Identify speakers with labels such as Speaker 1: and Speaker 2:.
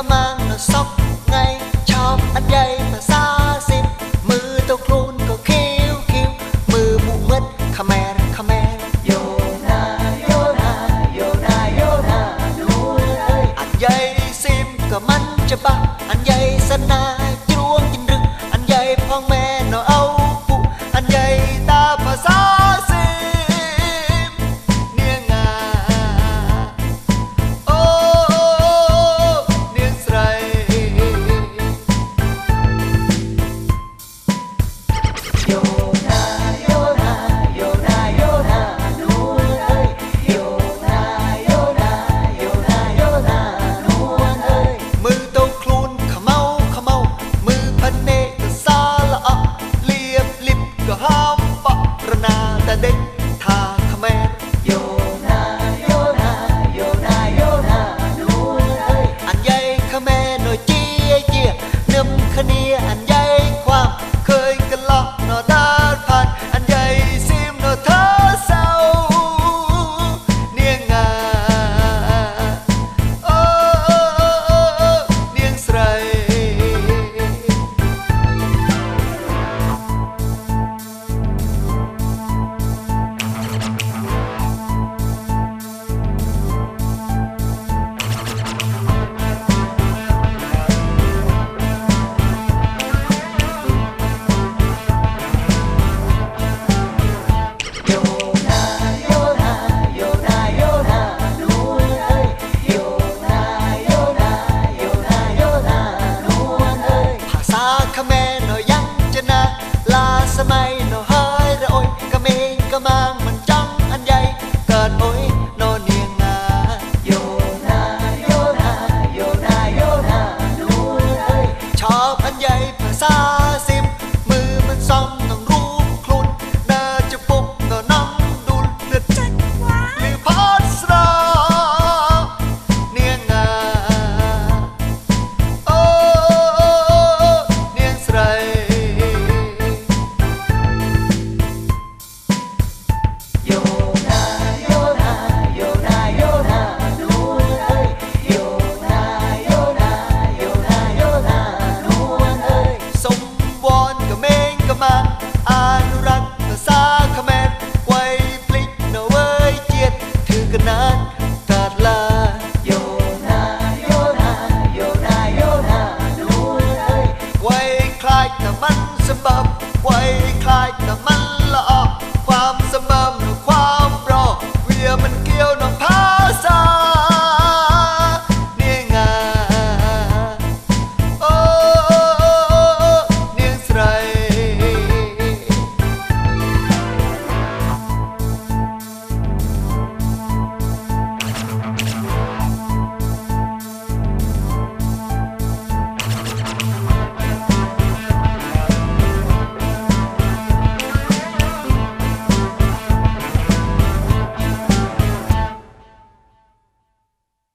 Speaker 1: ก็มังก็ซอกไง ชอบอันใหญ่ภาษาสิบมือตัวครูนก็คิ้วคิ้วมือมูมืดขแมรขแมรโยนาโยนาโยนาโยนาดูเลยอันใหญ่ซิมก็มันจะบักอันใหญ่สนา ต่เด็กทาขแมรโยนาโยนาโยนาโยนาดูเลยอันใหญ่ขแม่หน่อยเจี๊ยเจี๊ยนึมขเนียอัน ใหญ่ภาษา ม